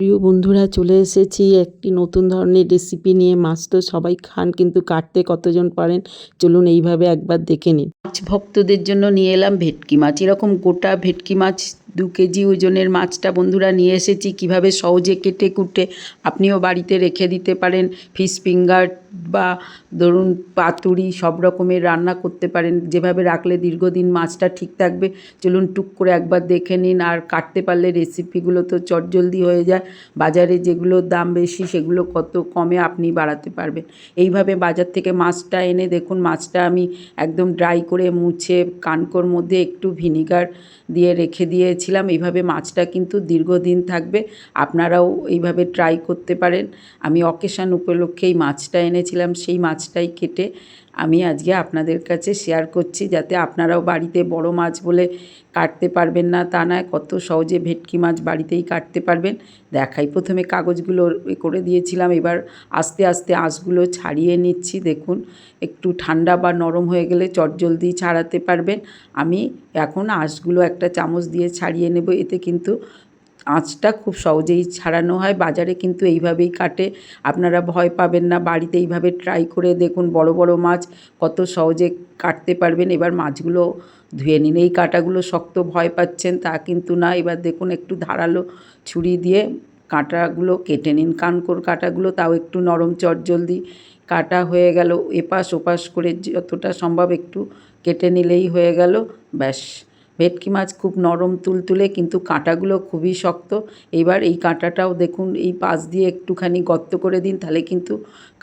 প্রিয় বন্ধুরা, চলে এসেছি একটি নতুন ধরনের রেসিপি নিয়ে। মাছ তো সবাই খান, কিন্তু কাটতে কতজন পারেন? চলুন এইভাবে একবার দেখে নিন। মাছ ভক্তদের জন্য নিয়ে এলাম ভেটকি মাছ। এরকম গোটা ভেটকি মাছ দু কেজি ওজনের মাছটা বন্ধুরা নিয়ে এসেছি। কীভাবে সহজে কেটে কুটে আপনিও বাড়িতে রেখে দিতে পারেন। ফিশ ফিঙ্গার বা ধরুন পাতুরি, সব রকমের রান্না করতে পারেন। যেভাবে রাখলে দীর্ঘদিন মাছটা ঠিক থাকবে। চলুন টুক করে একবার দেখে নিন। আর কাটতে পারলে রেসিপিগুলো তো চটজলদি হয়ে যায়। বাজারে যেগুলোর দাম বেশি, সেগুলো কত কমে আপনি বাড়াতে পারবেন। এইভাবে বাজার থেকে মাছটা এনে দেখুন, মাছটা আমি একদম ড্রাই করে মুছে কানকোর মধ্যে একটু ভিনিগার দিয়ে রেখে দিয়েছিলাম। এইভাবে মাছটা কিন্তু দীর্ঘদিন থাকবে, আপনারাও এইভাবে ট্রাই করতে পারেন। আমি অকেশান উপলক্ষে এই মাছটা এনেছিলাম, সেই মাছটাই কেটে আমি আজকে আপনাদের কাছে শেয়ার করছি যাতে আপনারাও বাড়িতে বড় মাছ বলে কাটতে পারবেন না। তা নয়, কত সহজে ভেটকি মাছ বাড়িতেই কাটতে পারবেন। দেখাই প্রথমে কাগজগুলো করে দিয়েছিলাম। এবার আস্তে আস্তে আঁশগুলো ছাড়িয়ে নিচ্ছি। দেখুন, একটু ঠান্ডা বা নরম হয়ে গেলে চটজলদি ছাড়াতে পারবেন। আমি এখন আঁশগুলো একটা চামচ দিয়ে ছাড়িয়ে নেব। এতে কিন্তু আঁচটা খুব সহজেই ছাড়ানো হয়। বাজারে কিন্তু এইভাবেই কাটে। আপনারা ভয় পাবেন না। বাড়িতে এইভাবে ট্রাই করে দেখুন বড় বড় মাছ কত সহজে কাটতে পারবেন। এবার মাছগুলো ধুয়ে নিন। এই কাঁটাগুলো শক্ত ভয় পাচ্ছেন তা কিন্তু না। এবার দেখুন একটু ধারালো ছুরি দিয়ে কাঁটাগুলো কেটে নিন। কানকোর কাঁটাগুলো তাও একটু নরম চটজলদি কাটা হয়ে গেল। এপাশ ওপাশ করে যতটা সম্ভব একটু কেটে নিলেই হয়ে গেল। ব্যাস। ভেটকি মাছ খুব নরম তুলতুলে, কিন্তু কাঁটাগুলো খুবই শক্ত। এবার এই কাঁটাটাও দেখুন, এই পাশ দিয়ে একটুখানি গর্ত করে দিন, তাহলে কিন্তু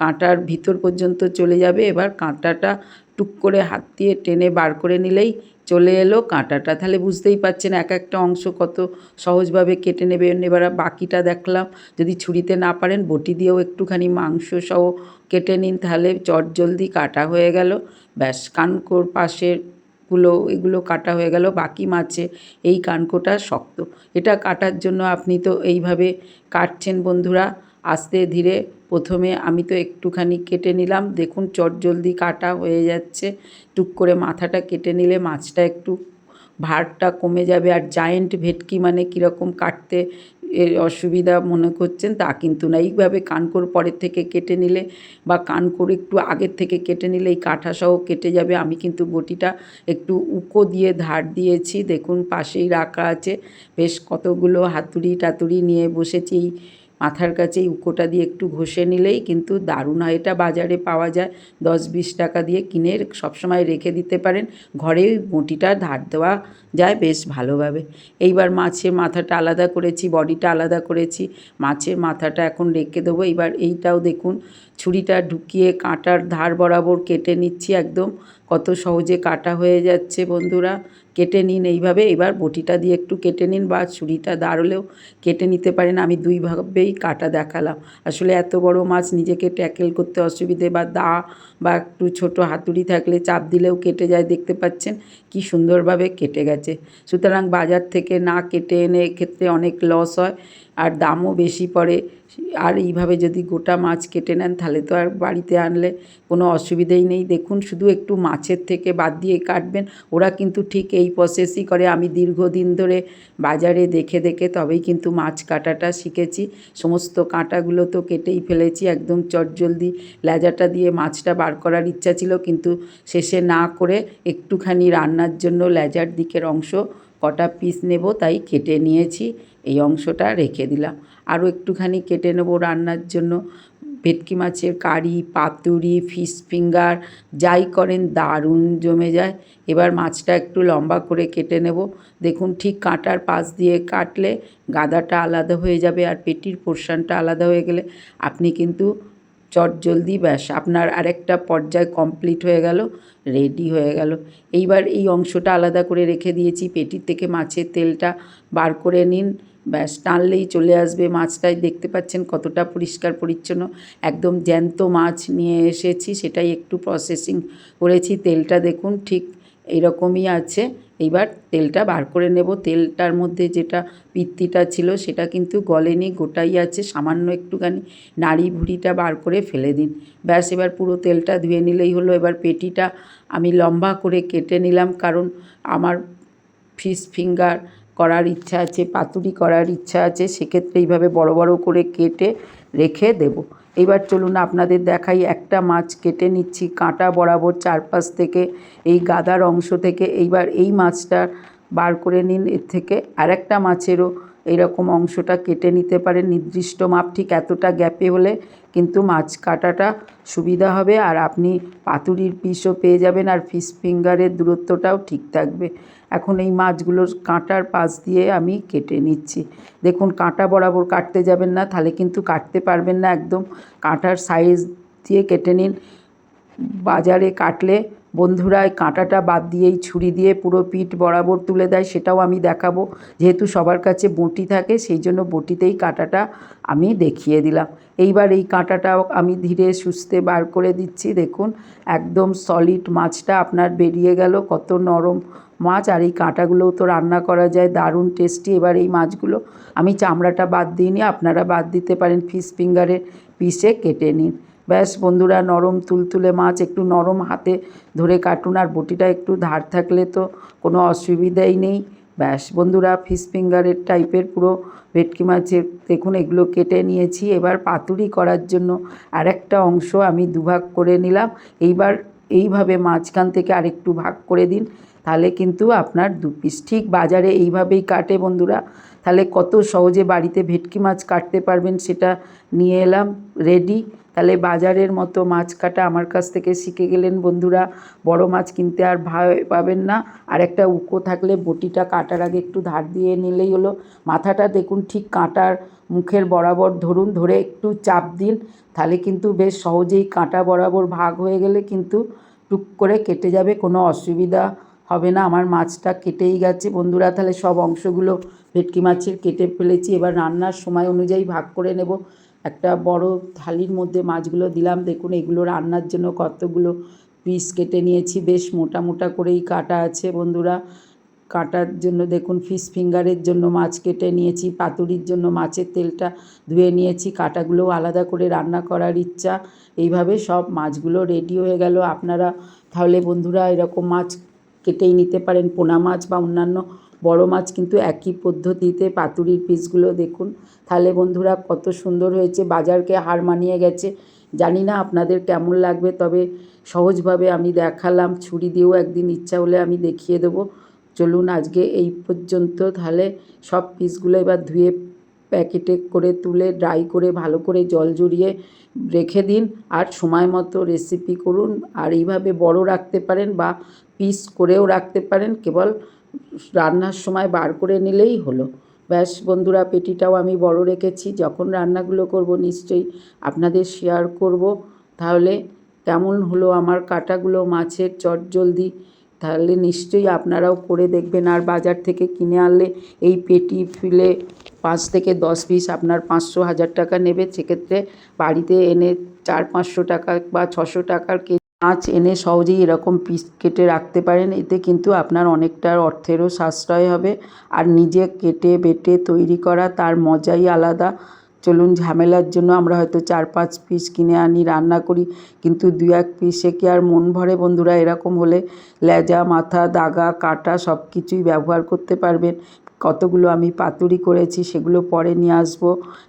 কাঁটার ভিতর পর্যন্ত চলে যাবে। এবার কাঁটাটা টুক করে হাত দিয়ে টেনে বার করে নিলেই চলে এলো কাঁটাটা। তাহলে বুঝতেই পারছেন এক একটা অংশ কত সহজভাবে কেটে নেবেন এবার বাকিটা দেখলাম, যদি ছুরিতে না পারেন, বটি দিয়েও একটুখানি মাংস সহ কেটে নিন, তাহলে চটজলদি কাটা হয়ে গেল। ব্যাস, কানকোর পাশের গুলো এগুলো কাটা হয়ে গেল, বাকি মাছে এই কানকোটা শক্ত। এটা কাটার জন্য আপনি তো এইভাবে কাটছেন বন্ধুরা, আস্তে ধীরে। প্রথমে আমি তো একটুখানি কেটে নিলাম, দেখুন চটজলদি কাটা হয়ে যাচ্ছে। টুক করে মাথাটা কেটে নিলে মাছটা একটু ভারটা কমে যাবে। আর জায়েন্ট ভেটকি মানে কীরকম কাটতে এর অসুবিধা মনে করছেন, তা কিন্তু না। এইভাবে কানকোর পরের থেকে কেটে নিলে বা কানকোর একটু আগের থেকে কেটে নিলে এই কাঁঠাসহ কেটে যাবে। আমি কিন্তু বটিটা একটু উকো দিয়ে ধার দিয়েছি। দেখুন, পাশেই রাখা আছে। বেশ কতগুলো হাতুড়ি টাতুড়ি নিয়ে বসেছি। এই মাথার কাছে উকোটা দিয়ে একটু ঘষে নিলেই কিন্তু দারুণ হয়। এটা বাজারে পাওয়া যায়। দশ বিশ টাকা দিয়ে কিনে সবসময় রেখে দিতে পারেন। ঘরেই বটিটা ধার দেওয়া যায় বেশ ভালোভাবে। এইবার মাছের মাথাটা আলাদা করেছি, বডিটা আলাদা করেছি। মাছের মাথাটা এখন রেখে দেবো। এইবার এইটাও দেখুন, ছুরিটা ঢুকিয়ে কাঁটার ধার বরাবর কেটে নিচ্ছি একদম। কত সহজে কাটা হয়ে যাচ্ছে বন্ধুরা। কেটে নিন এইভাবে। এবার বটিটা দিয়ে একটু কেটে নিন বা ছুরিটা দাঁড়লেও কেটে নিতে পারেন। আমি দুইভাবেই কাটা দেখালাম। আসলে এত বড় মাছ নিজেকে ট্যাকেল করতে অসুবিধে বা দা বা একটু ছোট হাতুড়ি থাকলে চাপ দিলেও কেটে যায়। দেখতে পাচ্ছেন কি সুন্দরভাবে কেটে গেছে। সুতরাং বাজার থেকে না কেটে এনে এক্ষেত্রে অনেক লস হয়। আর দামও বেশি পড়ে। আর এইভাবে যদি গোটা মাছ কেটে নেন, তাহলে তো আর বাড়িতে আনলে কোনো অসুবিধেই নেই। দেখুন, শুধু একটু মাছের থেকে বাদ দিয়ে কাটবেন। ওরা কিন্তু ঠিক এই প্রসেসই করে। আমি দীর্ঘদিন ধরে বাজারে দেখে দেখে তবেই কিন্তু মাছ কাটাটা শিখেছি। সমস্ত কাঁটাগুলো তো কেটেই ফেলেছি, একদম চটজলদি। লেজাটা দিয়ে মাছটা বার করার ইচ্ছা ছিল, কিন্তু শেষে না করে একটুখানি রান্নার জন্য লেজার দিকের অংশ কটা পিস নেব তাই কেটে নিয়েছি, এই অংশটা রেখে দিলাম। আরও একটুখানি কেটে নেব রান্নার জন্য। ভেটকি মাছের কারি, পাতুরি ফিশ ফিঙ্গার যাই করেন দারুণ জমে যায়। এবার মাছটা একটু লম্বা করে কেটে নেব। দেখুন ঠিক কাঁটার পাশ দিয়ে কাটলে গাদাটা আলাদা হয়ে যাবে আর পেটির পোর্শনটা আলাদা হয়ে গেলে। আপনি কিন্তু চট জলদি ব্যাস, আপনার আরেকটা পর্যায় কমপ্লিট হয়ে গেল রেডি হয়ে গেল। এইবার এই অংশটা আলাদা করে রেখে দিয়েছি, পেটির থেকে মাছের তেলটা বার করে নিন। ব্যাস, টানলেই চলে আসবে মাছটাই। দেখতে পাচ্ছেন কতটা পরিষ্কার পরিচ্ছন্ন। একদম জ্যান্ত মাছ নিয়ে এসেছি, সেটাই একটু প্রসেসিং করেছি। তেলটা দেখুন, ঠিক এরকমই আছে। এইবার তেলটা বার করে নেব। তেলটার মধ্যে যেটা পিত্তিটা ছিল সেটা কিন্তু গলেনি, গোটাই আছে। সামান্য একটুখানি নাড়ি ভুড়িটা বার করে ফেলে দিন। ব্যাস, এবার পুরো তেলটা ধুয়ে নিলেই হলো। এবার পেটিটা আমি লম্বা করে কেটে নিলাম কারণ আমার ফিশ ফিঙ্গার করার ইচ্ছা আছে, পাতুরি করার ইচ্ছা আছে। সেক্ষেত্রে এইভাবে বড় বড় করে কেটে রেখে দেবো। এইবার চলুন আপনাদের দেখাই একটা মাছ কেটে নিচ্ছি। কাঁটা বরাবর চারপাশ থেকে, এই গাদার অংশ থেকে। এইবার এই মাছটা বার করে নিন এর থেকে। আরেকটা মাছেরও এইরকম অংশটা কেটে নিতে পারেন। নির্দিষ্ট মাপ ঠিক এতটা গ্যাপে হলে কিন্তু মাছ কাটাটা সুবিধা হবে। আর আপনি পাতুরির পিসও পেয়ে যাবেন। আর ফিশ ফিঙ্গারের দূরত্বটাও ঠিক থাকবে। এখন এই মাছগুলোর কাঁটার পাশ দিয়ে আমি কেটে নিচ্ছি। দেখুন, কাঁটা বরাবর কাটতে যাবেন না, তাহলে কিন্তু কাটতে পারবেন না একদম। কাঁটার সাইজ দিয়ে কেটে নিন। বাজারে কাটলে বন্ধুরা কাঁটাটা বাদ দিয়েই ছুরি দিয়ে পুরো পিঠ বরাবর তুলে দেয়, সেটাও আমি দেখাবো। যেহেতু সবার কাছে বঁটি থাকে, সেই জন্য বঁটিতেই কাঁটাটা আমি দেখিয়ে দিলাম। এইবার এই কাঁটাটাও আমি ধীরে সুস্থে বার করে দিচ্ছি। দেখুন, একদম সলিড মাছটা আপনার বেরিয়ে গেল, কত নরম মাছ আর এই কাঁটাগুলোও তো রান্না করা যায়, দারুণ টেস্টি এবার এই মাছগুলো আমি চামড়াটা বাদ দিইনি আপনারা বাদ দিতে পারেন ফিশ ফিঙ্গারের পিসে কেটে নিন। ব্যাস বন্ধুরা, নরম তুলতুলে মাছ একটু নরম হাতে ধরে কাটুন আর বটিটা একটু ধার থাকলে তো কোনো অসুবিধাই নেই। ব্যাস বন্ধুরা ফিশ ফিঙ্গারের টাইপের পুরো ভেটকি মাছের দেখুন এগুলো কেটে নিয়েছি। এবার পাতুরি করার জন্য আরেকটা অংশ আমি দুভাগ করে নিলাম। এইবার এইভাবে মাঝখান থেকে আরেকটু ভাগ করে দিন। তাহলে কিন্তু আপনার দু পিস। ঠিক বাজারে এইভাবেই কাটে বন্ধুরা। তাহলে কত সহজে বাড়িতে ভেটকি মাছ কাটতে পারবেন সেটা নিয়ে এলাম রেডি তাহলে বাজারের মতো মাছ কাটা আমার কাছ থেকে শিখে গেলেন বন্ধুরা। বড় মাছ কিনতে আর ভয় পাবেন না। আর একটা উকো থাকলে বটিটা কাটার আগে একটু ধার দিয়ে নিলেই হলো। মাথাটা দেখুন ঠিক কাঁটার মুখের বরাবর ধরুন, ধরে একটু চাপ দিন। তাহলে কিন্তু বেশ সহজেই কাঁটা বরাবর ভাগ হয়ে গেলে কিন্তু টুক করে কেটে যাবে, কোনো অসুবিধা হবে না, আমার মাছটা কেটেই গেছে। বন্ধুরা, তাহলে সব অংশগুলো ভেটকি মাছের কেটে ফেলেছি। এবার রান্নার সময় অনুযায়ী ভাগ করে নেব। একটা বড় থালির মধ্যে মাছগুলো দিলাম। দেখুন, এগুলো রান্নার জন্য কতগুলো পিস কেটে নিয়েছি। বেশ মোটা মোটা করেই কাটা আছে বন্ধুরা। কাটার জন্য দেখুন ফিশ ফিঙ্গারের জন্য মাছ কেটে নিয়েছি। পাতুরির জন্য মাছের তেলটা ধুয়ে নিয়েছি। কাটাগুলোও আলাদা করে রান্না করার ইচ্ছা। এইভাবে সব মাছগুলো রেডি হয়ে গেল। আপনারা তাহলে বন্ধুরা এরকম মাছ কেটেই নিতে পারেন। পোনা মাছ বা অন্যান্য বড় মাছ কিন্তু একই পদ্ধতিতে পাতুরির পিসগুলো দেখুন। তাহলে বন্ধুরা কত সুন্দর হয়েছে, বাজারকে হার মানিয়ে গেছে। জানি না আপনাদের কেমন লাগবে, তবে সহজভাবে আমি দেখালাম, ছুরি দিয়েও একদিন ইচ্ছা হলে আমি দেখিয়ে দেবো। চলুন আজকে এই পর্যন্ত, তাহলে সব পিসগুলো এবার ধুয়ে প্যাকেটে করে তুলে ড্রাই করে, ভালো করে জল জড়িয়ে রেখে দিন। আর সময় মতো রেসিপি করুন। আর এইভাবে বড় রাখতে পারেন বা পিস করেও রাখতে পারেন, কেবল রান্নার সময় বার করে নিলেই হলো। ব্যাস বন্ধুরা, পেটিটাও আমি বড় রেখেছি। যখন রান্নাগুলো করব নিশ্চয়ই আপনাদের শেয়ার করব। তাহলে কেমন হলো আমার কাটাগুলো, মাছের চটজলদি তাহলে নিশ্চয়ই আপনারাও করে দেখবেন। আর বাজার থেকে কিনে আনলে এই পেটি ফিলে পাঁচ থেকে দশ পিস আপনার পাঁচশো, হাজার টাকা নেবে। সেক্ষেত্রে বাড়িতে এনে চার, পাঁচশো টাকা বা ছশো টাকার কে মাছ এনে সহজেই এরকম পিস কেটে রাখতে পারেন। এতে কিন্তু আপনার অনেকটা অর্থেরও সাশ্রয় হবে। আর নিজে কেটে বেটে তৈরি করা তার মজাই আলাদা। চলুন ঝামেলার জন্য আমরা হয়তো চার পাঁচ পিস কিনে আনি, রান্না করি, কিন্তু দু এক পিসে কি আর মন ভরে বন্ধুরা এরকম হলে লেজা, মাথা, দাগা, কাটা সব কিছুই ব্যবহার করতে পারবেন। কতগুলো আমি পাতুরি করেছি সেগুলো পরে নিয়ে আসব।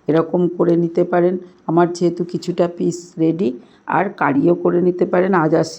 এরকম করে নিতে পারেন। আমার যেহেতু কিছুটা পিস রেডি আর কারিও করে নিতে পারেন আজ আসি।